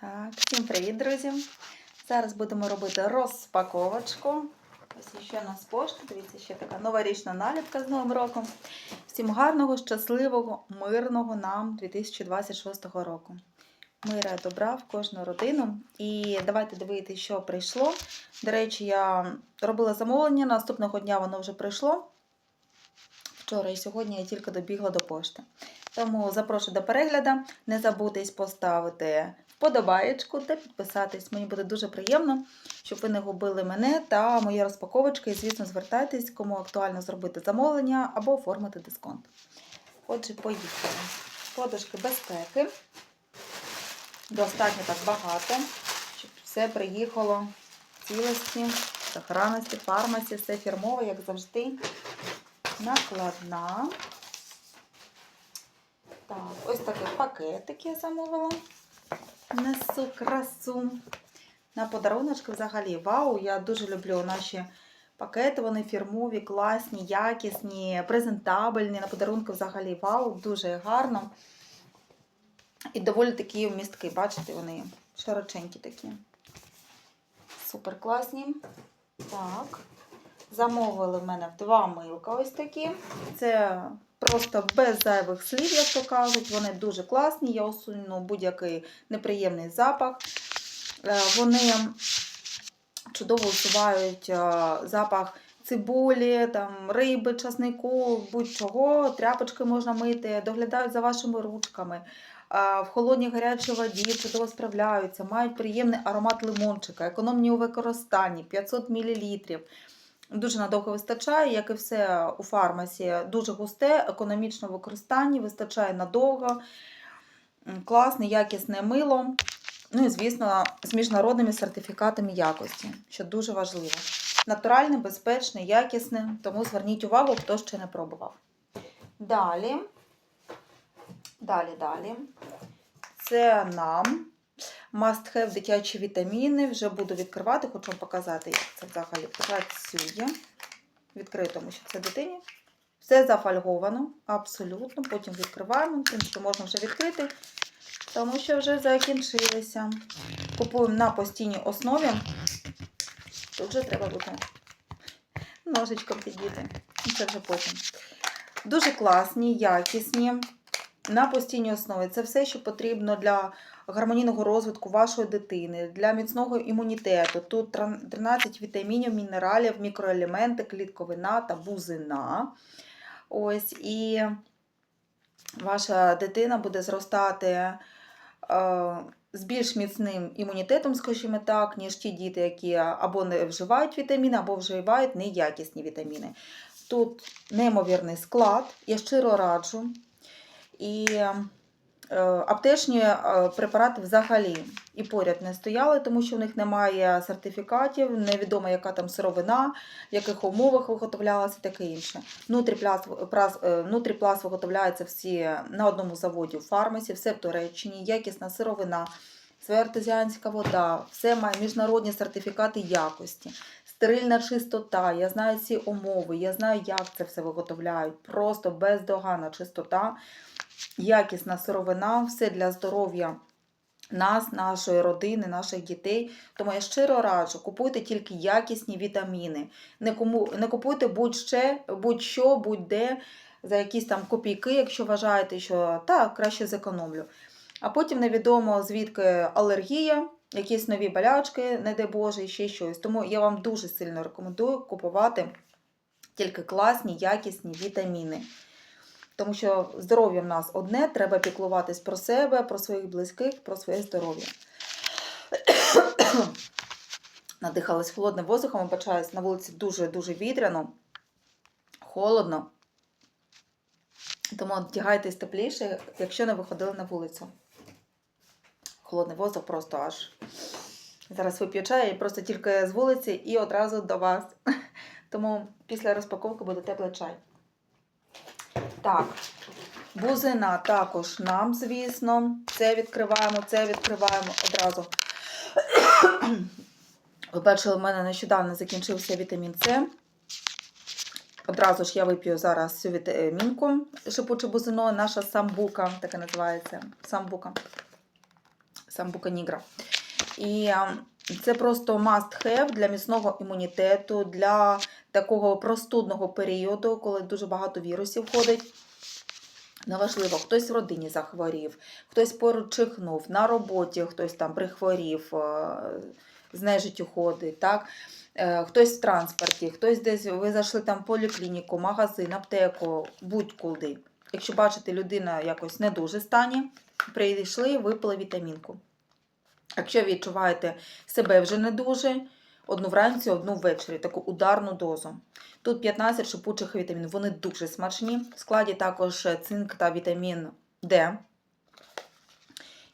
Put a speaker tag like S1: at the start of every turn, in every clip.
S1: Так, всім привіт, друзі! Зараз будемо робити розпаковочку. Ось ще нас пошта. Дивіться, ще така новорічна наліпка з Новим роком. Всім гарного, щасливого, мирного нам 2026 року. Мира і добра в кожну родину. І давайте дивитися, що прийшло. До речі, я робила замовлення, наступного дня воно вже прийшло. Вчора і сьогодні я тільки добігла до пошти. Тому запрошую до перегляду. Не забудьте поставити вподобаєчку та підписатись. Мені буде дуже приємно, щоб ви не губили мене та мої розпаковочки. І, звісно, звертайтесь, кому актуально зробити замовлення або оформити дисконт. Отже, поїхали. Подушки безпеки. Достатньо так багато, щоб все приїхало в цілості, сохранності, фармасі, все фірмове, як завжди. Накладна. Так, ось такий пакетик я замовила. Несу красу. На подаруночки взагалі. Вау! Я дуже люблю наші пакети. Вони фірмові, класні, якісні, презентабельні. На подарунки взагалі вау, дуже гарно. І доволі такі вмістки, бачите, вони широченькі такі. Супер класні. Так. Замовили в мене два милка ось такі. Це просто без зайвих слів, як то кажуть. Вони дуже класні. Я усуну будь-який неприємний запах. Е, Вони чудово усувають е, запах цибулі, там, риби, часнику, будь-чого. Тряпочки можна мити, доглядають за вашими ручками. Е, В холодній гарячій воді чудово справляються, мають приємний аромат лимончика, економні у використанні 500 мл. Дуже надовго вистачає, як і все у фармасі. Дуже густе, економічно в використанні, вистачає надовго. Класне, якісне мило. Ну і, звісно, з міжнародними сертифікатами якості, що дуже важливо. Натуральне, безпечне, якісне, тому зверніть увагу, хто ще не пробував. Далі. Далі, далі. Це нам must have дитячі вітаміни. Вже буду відкривати, хочу вам показати, як це взагалі працює. Відкрию, тому що це дитині. Все зафольговано, абсолютно. Потім відкриваємо. В принципі, можна вже відкрити, тому що вже закінчилися. Купуємо на постійній основі. Тут вже треба буде ножичком підійти. Це вже потім. Дуже класні, якісні. На постійній основі це все, що потрібно для гармонійного розвитку вашої дитини, для міцного імунітету. Тут 13 вітамінів, мінералів, мікроелементи, клітковина та бузина. Ось, і ваша дитина буде зростати е, з більш міцним імунітетом, скажімо так, ніж ті діти, які або не вживають вітаміни, або вживають неякісні вітаміни. Тут неймовірний склад, я щиро раджу. І аптечні е, препарати взагалі і поряд не стояли, тому що в них немає сертифікатів, невідомо, яка там сировина, в яких умовах виготовлялася і таке інше. Е, Нутріпласт виготовляється всі на одному заводі у фармасі, все в Туреччині, якісна сировина, своя вода, все має міжнародні сертифікати якості. Стерильна чистота, я знаю ці умови, я знаю, як це все виготовляють. Просто бездоганна чистота, якісна сировина, все для здоров'я нас, нашої родини, наших дітей. Тому я щиро раджу, купуйте тільки якісні вітаміни. Не, кому, не купуйте будь-що, будь-що, будь-де за якісь там копійки, якщо вважаєте, що так, краще зекономлю. А потім невідомо звідки алергія, якісь нові болячки, не дай Боже, і ще щось. Тому я вам дуже сильно рекомендую купувати тільки класні, якісні вітаміни. Тому що здоров'я в нас одне, треба піклуватись про себе, про своїх близьких, про своє здоров'я. Надихалась холодним воздухом, вибачаюсь, на вулиці дуже-дуже вітряно, холодно. Тому вдягайтесь тепліше, якщо не виходили на вулицю. Холодний воздух просто аж. Зараз вип'ю чай і просто тільки з вулиці і одразу до вас. Тому після розпаковки буде теплий чай. Так, бузина також нам, звісно. Це відкриваємо, це відкриваємо одразу. Ви бачили, в мене нещодавно закінчився вітамін С. Одразу ж я вип'ю зараз цю вітамінку шипуче бузино, наша самбука, така називається. Самбука. Самбука Нігра. І ем, це просто must have для міцного імунітету, для такого простудного періоду, коли дуже багато вірусів ходить. Неважливо, хтось в родині захворів, хтось поруч чихнув, на роботі хтось там прихворів, е, з нежиттю так? Е, хтось в транспорті, хтось десь ви зайшли там в поліклініку, магазин, аптеку, будь-куди. Якщо бачите, людина якось не дуже стані, прийшли, випили вітамінку. Якщо відчуваєте себе вже не дуже, одну вранці, одну ввечері, таку ударну дозу. Тут 15 шипучих вітамінів, вони дуже смачні. В складі також цинк та вітамін Д.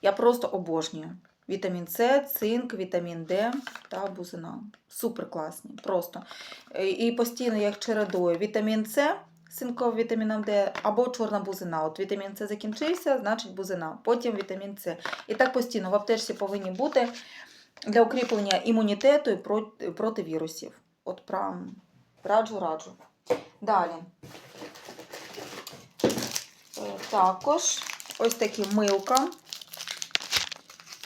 S1: Я просто обожнюю. Вітамін С, цинк, вітамін Д та бузина. Супер класні. Просто. Е, І постійно я їх чередую. Вітамін С з вітаміном Д або чорна бузина. От вітамін С закінчився, значить бузина. Потім вітамін С. І так постійно в аптечці повинні бути для укріплення імунітету і проти, вірусів. От прям раджу, раджу. Далі. Е, Також ось такі милка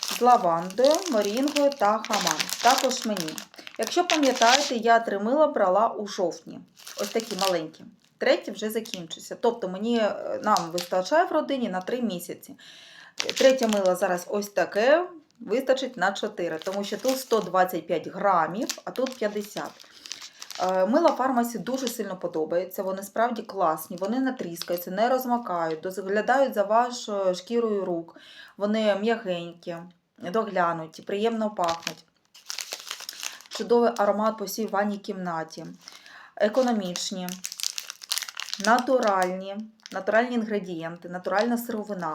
S1: з лавандою, морінгою та хамам. Також мені. Якщо пам'ятаєте, я три мила брала у жовтні. Ось такі маленькі. Третій вже закінчився. Тобто мені е, нам вистачає в родині на 3 місяці. Третє мило зараз ось таке, вистачить на 4, тому що тут 125 грамів, а тут 50. Е, Мила фармасі дуже сильно подобається, вони справді класні, вони не тріскаються, не розмакають, доглядають за вашою шкірою рук. Вони м'ягенькі, доглянуті, приємно пахнуть. Чудовий аромат по всій ванній кімнаті. Економічні, натуральні, натуральні інгредієнти, натуральна сировина.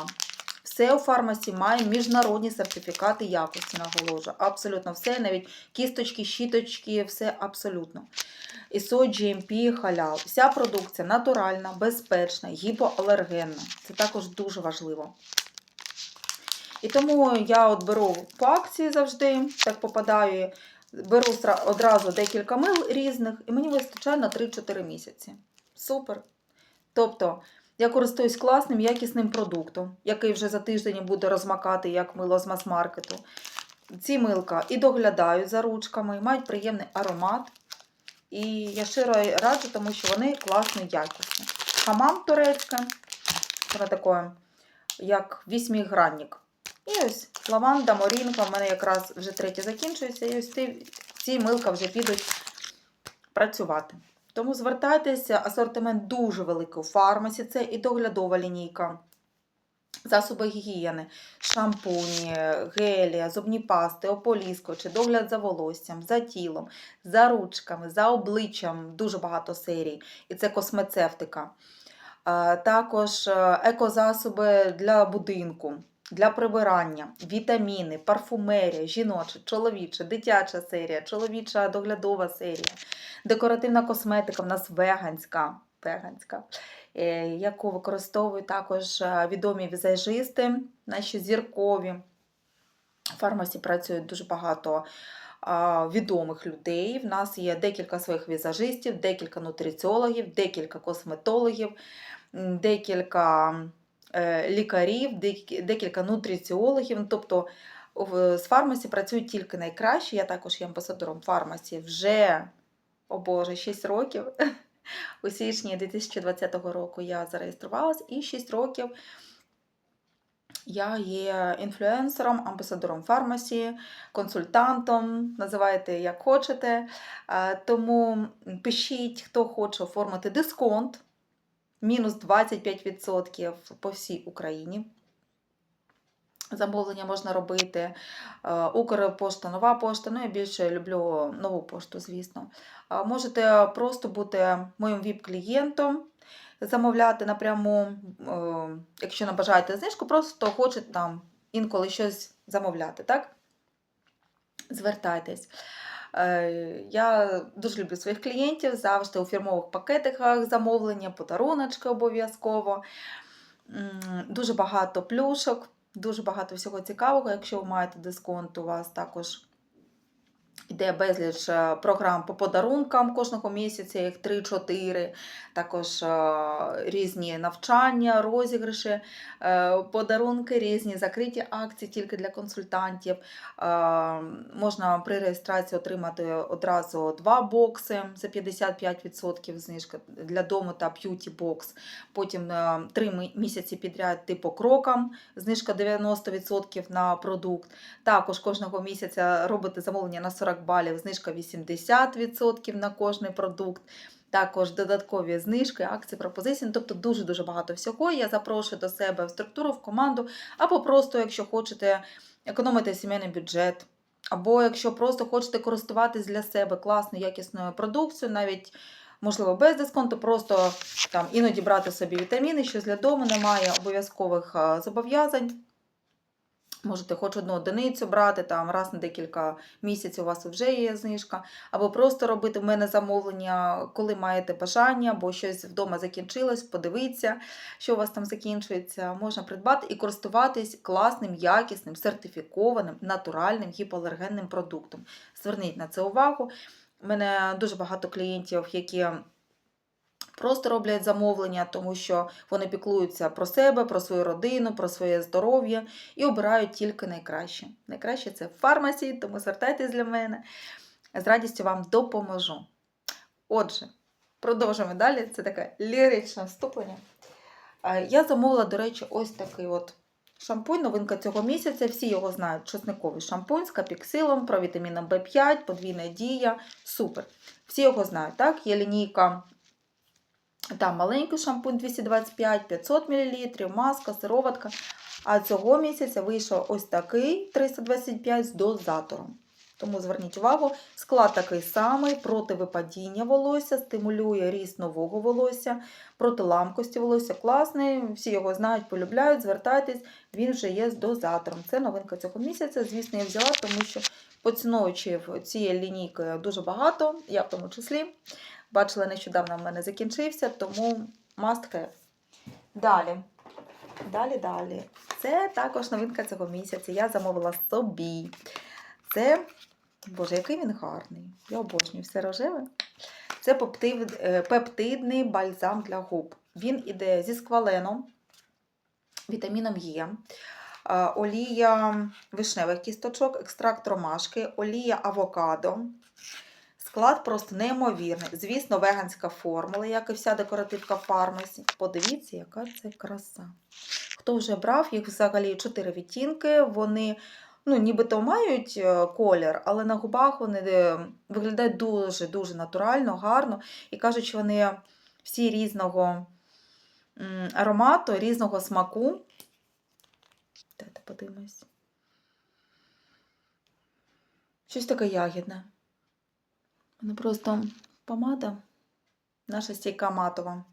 S1: Все у фармасі має міжнародні сертифікати якості, наголошую. Абсолютно все, навіть кісточки, щіточки, все абсолютно. ISO, GMP, халял. Вся продукція натуральна, безпечна, гіпоалергенна. Це також дуже важливо. І тому я от беру по акції завжди, так попадаю, беру одразу декілька мил різних, і мені вистачає на 3-4 місяці. Супер. Тобто, я користуюсь класним, якісним продуктом, який вже за тиждень буде розмакати, як мило з мас-маркету. Ці милка і доглядають за ручками, мають приємний аромат. І я щиро раджу, тому що вони класно якісні. Хамам турецьке, воно таке, як вісьмігранник. І ось лаванда, морінка, в мене якраз вже третє закінчується, і ось ці милка вже підуть працювати. Тому звертайтеся, асортимент дуже великий у фармасі, це і доглядова лінійка, засоби гігієни, шампуні, гелі, зубні пасти, ополіско, чи догляд за волоссям, за тілом, за ручками, за обличчям, дуже багато серій. І це космецевтика. Також е, екозасоби для будинку, для прибирання, вітаміни, парфумерія, жіноча, чоловіча, дитяча серія, чоловіча доглядова серія, декоративна косметика в нас веганська, веганська е, яку використовують також е, відомі візажисти, наші зіркові. В фармасі працюють дуже багато відомих людей. В нас є декілька своїх візажистів, декілька нутриціологів, декілька косметологів, декілька е, лікарів, декілька нутриціологів. Ну, Тобто з фармасі працюють тільки найкращі. Я також є амбасадором фармасі вже, о Боже, 6 років. У січні 2020 року я зареєструвалась і 6 років я є інфлюенсером, амбасадором фармасі, консультантом, називайте як хочете. Е, Тому пишіть, хто хоче оформити дисконт, мінус 25% по всій Україні. Замовлення можна робити. Е, Укрпошта, нова пошта. Ну, я більше люблю нову пошту, звісно. Можете просто бути моїм ВІП-клієнтом, замовляти напряму, е, якщо не бажаєте знижку, просто хочете там інколи щось замовляти, так? Звертайтесь. Е, Я дуже люблю своїх клієнтів, завжди у фірмових пакетиках замовлення, подаруночки обов'язково. Дуже багато плюшок, дуже багато всього цікавого. Якщо ви маєте дисконт, у вас також Йде безліч е, програм по подарункам кожного місяця, їх 3-4, також е, різні навчання, розіграші, е, подарунки, різні закриті акції тільки для консультантів. Можна при реєстрації отримати одразу два бокси за 55% знижка для дому та б'юті бокс. Потім е, три місяці підряд типу крокам, знижка 90% на продукт. Також кожного місяця робите замовлення на 40 балів, знижка 80% на кожний продукт. Також додаткові знижки, акції, пропозиції. Ну, Тобто дуже-дуже багато всього. Я запрошую до себе в структуру, в команду, або просто, якщо хочете економити сімейний бюджет, або якщо просто хочете користуватись для себе класною, якісною продукцією, навіть можливо без дисконту, просто там іноді брати собі вітаміни, щось для дому немає обов'язкових зобов'язань. Можете хоч одну одиницю брати, там раз на декілька місяців у вас вже є знижка, або просто робити в мене замовлення, коли маєте бажання, або щось вдома закінчилось, подивіться, що у вас там закінчується. Можна придбати і користуватись класним, якісним, сертифікованим, натуральним гіпоалергенним продуктом. Зверніть на це увагу. У мене дуже багато клієнтів, які просто роблять замовлення, тому що вони піклуються про себе, про свою родину, про своє здоров'я і обирають тільки найкраще. Найкраще це фармасі, тому звертайтесь для мене. З радістю вам допоможу. Отже, продовжуємо далі. Це таке ліричне вступлення. Я замовила, до речі, ось такий от шампунь, новинка цього місяця. Всі його знають. Чесниковий шампунь з капіксилом, провітаміном В5, подвійна дія. Супер. Всі його знають, так? Є лінійка там маленький шампунь 225, 500 мл, маска, сироватка. А цього місяця вийшов ось такий 325 з дозатором. Тому зверніть увагу, склад такий самий, проти випадіння волосся, стимулює ріст нового волосся, проти ламкості волосся. Класний, всі його знають, полюбляють, звертайтесь, він вже є з дозатором. Це новинка цього місяця. Звісно, я взяла, тому що поціновувачів цієї лінійки дуже багато, я в тому числі. Бачила, нещодавно в мене закінчився, тому must have. Далі. Далі, далі. Це також новинка цього місяця. Я замовила собі. Це, боже, який він гарний. Я обожнюю все рожеве. Це е, пептидний бальзам для губ. Він іде зі скваленом, вітаміном Е, е, олія вишневих кісточок, екстракт ромашки, олія авокадо. Склад просто неймовірний. Звісно, веганська формула, як і вся декоративка фармасі. Подивіться, яка це краса. Хто вже брав, їх взагалі 4 відтінки. Вони ну, нібито мають е, колір, але на губах вони е, виглядають дуже-дуже натурально, гарно. І кажуть, що вони всі різного аромату, різного смаку. Дайте подивимось. Щось таке ягідне. Ну просто помада наша стійка матова.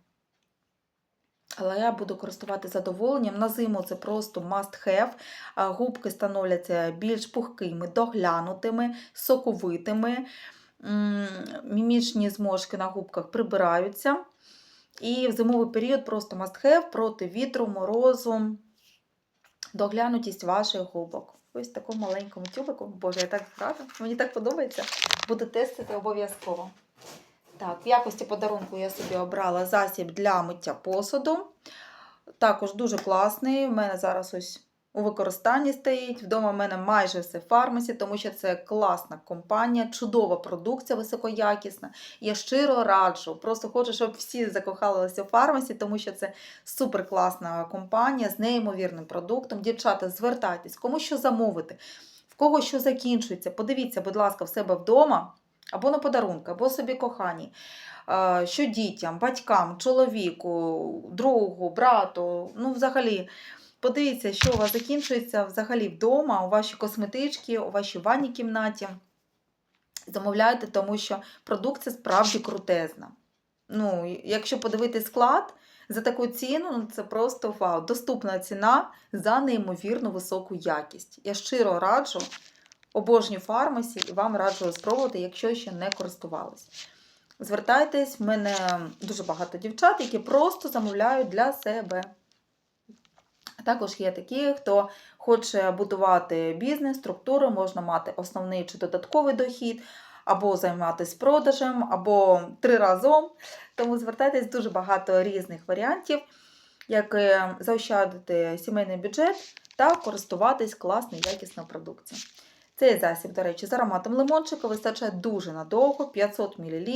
S1: Але я буду користувати задоволенням. На зиму це просто must have. Губки становляться більш пухкими, доглянутими, соковитими. Мімічні зморшки на губках прибираються. І в зимовий період просто must have проти вітру, морозу, доглянутість ваших губок. Ось в такому маленькому тюбику. Боже, я так рада. Мені так подобається. Буду тестити обов'язково. Так, в якості подарунку я собі обрала засіб для миття посуду. Також дуже класний. У мене зараз ось у використанні стоїть. Вдома в мене майже все в фармасі, тому що це класна компанія, чудова продукція, високоякісна. Я щиро раджу. Просто хочу, щоб всі закохалися в фармасі, тому що це супер класна компанія з неймовірним продуктом. Дівчата, звертайтесь, кому що замовити, в кого що закінчується. Подивіться, будь ласка, в себе вдома. Або на подарунки, або собі кохані. Що дітям, батькам, чоловіку, другу, брату, ну, взагалі, подивіться, що у вас закінчується взагалі вдома, у вашій косметичці, у вашій ванній кімнаті. Замовляйте, тому що продукція справді крутезна. Ну, якщо подивитись склад, за таку ціну ну, це просто вау. Доступна ціна за неймовірно високу якість. Я щиро раджу обожнюю фармасі і вам раджу спробувати, якщо ще не користувались. Звертайтесь, в мене дуже багато дівчат, які просто замовляють для себе. Також є такі, хто хоче будувати бізнес, структуру, можна мати основний чи додатковий дохід, або займатися продажем, або три разом. Тому звертайтесь дуже багато різних варіантів, як е, заощадити сімейний бюджет та користуватись класною якісною продукцією. Цей засіб, до речі, з ароматом лимончика вистачає дуже надовго, 500 мл.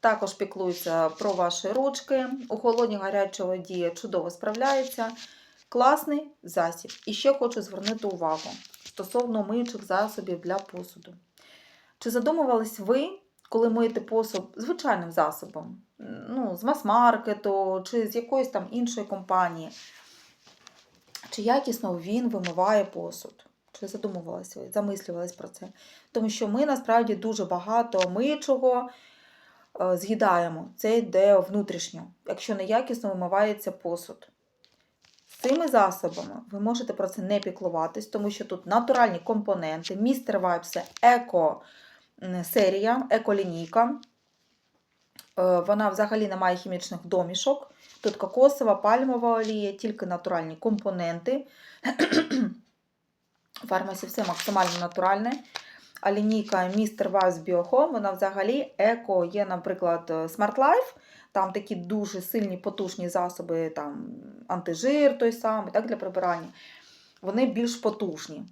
S1: Також піклується про ваші ручки. У холодній гарячій воді чудово справляється. Класний засіб. І ще хочу звернути увагу стосовно миючих засобів для посуду. Чи задумувались ви, коли миєте посуд звичайним засобом? Ну, з мас-маркету чи з якоїсь там іншої компанії? Чи якісно він вимиває посуд? Чи задумувалась ви, замислювались про це? Тому що ми насправді дуже багато миючого е, з'їдаємо. Це йде внутрішньо, якщо неякісно вимивається посуд. Цими засобами ви можете про це не піклуватись, тому що тут натуральні компоненти. Містер Вайп це еко-серія, еколінійка. Е, Вона взагалі не має хімічних домішок. Тут кокосова, пальмова олія, тільки натуральні компоненти. Фармасі все максимально натуральне. А лінійка Mr. Vibes Biohome, вона взагалі еко. Є, наприклад, Smart Life, там такі дуже сильні потужні засоби, там антижир той самий, так, для прибирання. Вони більш потужні.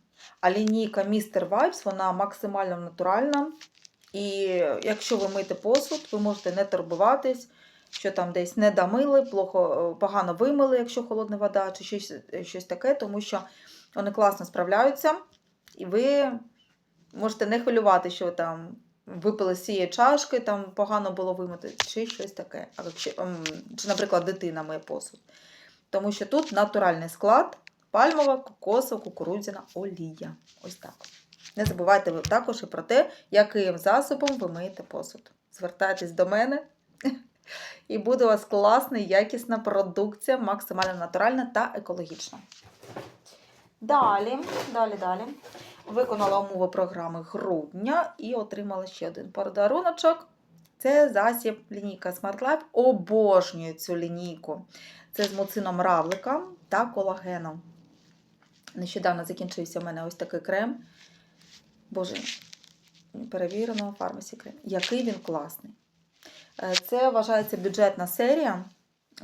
S1: А лінійка Mr. Vibes, вона максимально натуральна. І якщо ви мите посуд, ви можете не турбуватись, що там десь не домили, плохо, погано вимили, якщо холодна вода, чи щось, щось таке, тому що вони класно справляються, і ви можете не хвилювати, що там випили з цієї чашки, там погано було вимити, чи щось таке. Якщо, ем, чи, наприклад, дитина миє посуд. Тому що тут натуральний склад, пальмова, кокосова, кукурудзяна олія. Ось так. Не забувайте ви також і про те, яким засобом ви миєте посуд. Звертайтесь до мене, і буде у вас класна, якісна продукція, максимально натуральна та екологічна. Далі, далі, далі. Виконала умови програми грудня і отримала ще один подаруночок. Це засіб лінійка Smart Life. Обожнюю цю лінійку. Це з муцином равлика та колагеном. Нещодавно закінчився у мене ось такий крем. Боже, перевірено фармасі крем. Який він класний. Е, Це вважається бюджетна серія,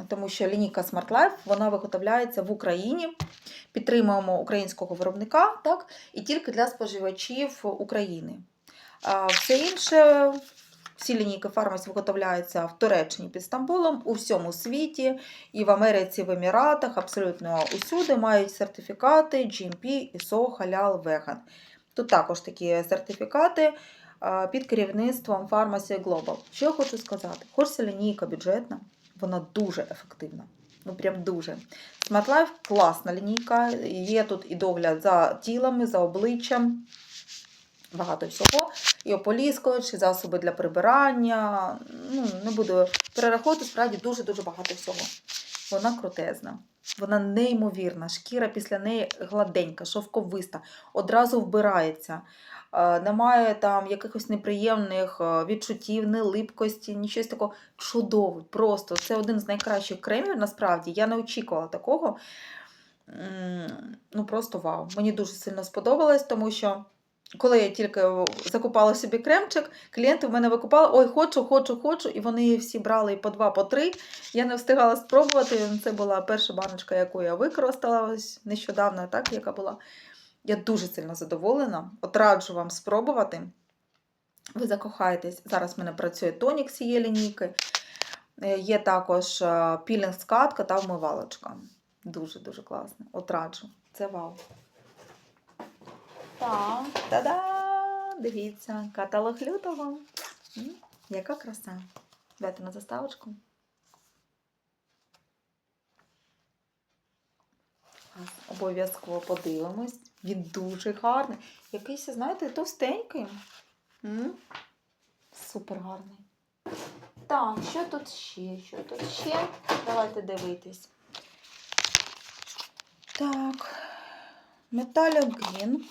S1: тому що лінійка Smart Life вона виготовляється в Україні. Підтримуємо українського виробника, так, і тільки для споживачів України. А все інше, всі лінійки фармасі виготовляються в Туреччині під Стамбулом, у всьому світі, і в Америці, в Еміратах, абсолютно усюди мають сертифікати GMP, ISO, Halal, Vegan. Тут також такі сертифікати під керівництвом Pharmacy Global. Що я хочу сказати? Хоч ця лінійка бюджетна, вона дуже ефективна. Ну, прям дуже. Smart Life класна лінійка. Є тут і догляд за тілами, за обличчям. Багато всього. І ополіскувач, і засоби для прибирання. Ну, не буду перераховувати, справді дуже-дуже багато всього. Вона крутезна. Вона неймовірна. Шкіра після неї гладенька, шовковиста, одразу вбирається. Е, Немає там якихось неприємних е, відчуттів, ні липкості, нічого такого. Чудовий, просто. Це один з найкращих кремів, насправді. Я не очікувала такого. Ну, просто вау. Мені дуже сильно сподобалось, тому що. Коли я тільки закупала собі кремчик, клієнти в мене викупали, ой, хочу, хочу, хочу, і вони всі брали і по два, по три. Я не встигала спробувати. Це була перша баночка, яку я використала ось нещодавно, так, яка була. Я дуже сильно задоволена. От раджу вам спробувати. Ви закохаєтесь. Зараз в мене працює тонік з цієї лінійки. Е, Є також пілінг скатка та вмивалочка. Дуже-дуже класно. От раджу. Це вау. Так, та-да! Дивіться, каталог лютого. Яка краса. Давайте на заставочку. Обов'язково подивимось. Він дуже гарний. Якийсь, знаєте, товстенький. М? Супер гарний. Так, що тут ще? Що тут ще? Давайте дивитись. Так. Металогін.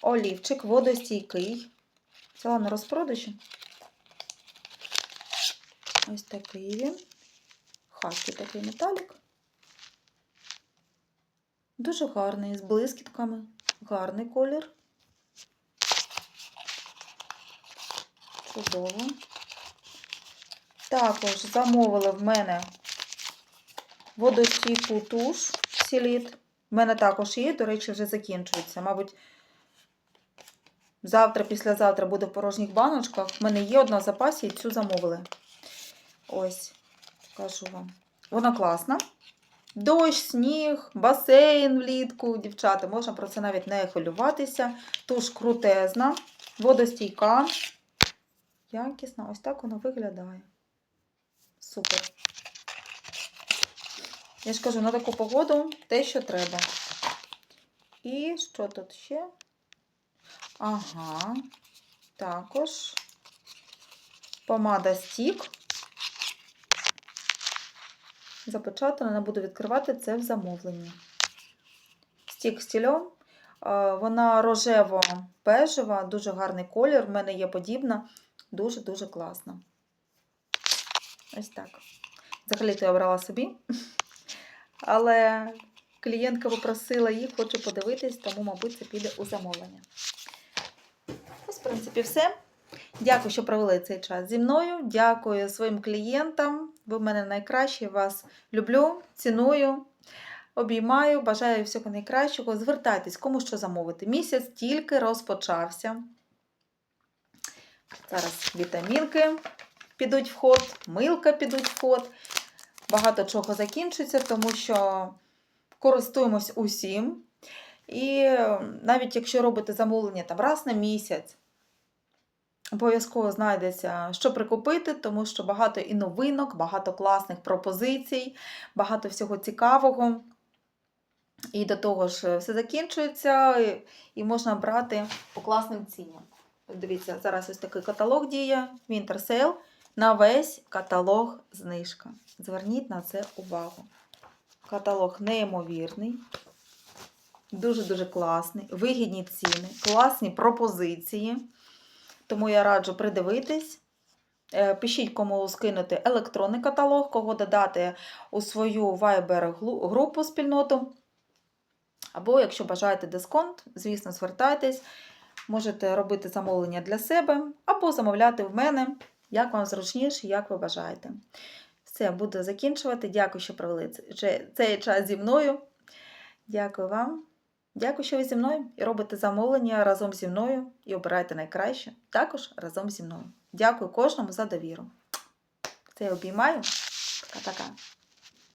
S1: Олівчик водостійкий. Взяла на розпродажі. Ось такий він. Хакі такий металік. Дуже гарний, з блискітками. Гарний колір. Чудово. Також замовили в мене водостійку туш сіліт. В мене також є, до речі, вже закінчується. Мабуть, завтра, післязавтра буде в порожніх баночках. В мене є одна в запасі і цю замовили. Ось, покажу вам. Вона класна. Дощ, сніг, басейн влітку, дівчата, можна про це навіть не хвилюватися. Туш крутезна, водостійка. Якісна, ось так вона виглядає. Супер. Я ж кажу, на таку погоду те, що треба. І що тут ще? Ага. Також помада стік. Запечатана, буду відкривати це в замовленні. Стік стільом. Вона рожево-бежева, дуже гарний колір. В мене є подібна. Дуже-дуже класна. Ось так. Взагалі-то я обрала собі. Але клієнтка попросила їх, хочу подивитись, тому, мабуть, це піде у замовлення. Ось, в принципі, все. Дякую, що провели цей час зі мною. Дякую своїм клієнтам. Ви в мене найкращі. Вас люблю, ціную, обіймаю, бажаю всього найкращого. Звертайтесь, кому що замовити. Місяць тільки розпочався. Зараз вітамінки підуть в ход, милка підуть в ход. Багато чого закінчиться, тому що користуємось усім. І навіть якщо робите замовлення там раз на місяць, обов'язково знайдеться, що прикупити, тому що багато і новинок, багато класних пропозицій, багато всього цікавого. І до того ж, все закінчується, і- і можна брати по класним цінам. Дивіться, зараз ось такий каталог діє, Winter Sale. На весь каталог знижка. Зверніть на це увагу. Каталог неймовірний, дуже-дуже класний, вигідні ціни, класні пропозиції. Тому я раджу придивитись. Е, Пишіть, кому скинути електронний каталог, кого додати у свою Viber-групу спільноту. Або, якщо бажаєте дисконт, звісно, звертайтесь. Можете робити замовлення для себе, або замовляти в мене, як вам зручніше, як ви бажаєте. Все, буду закінчувати. Дякую, що провели цей- цей час зі мною. Дякую вам. Дякую, що ви зі мною і робите замовлення разом зі мною і обираєте найкраще також разом зі мною. Дякую кожному за довіру. Це я обіймаю. Пока-пока.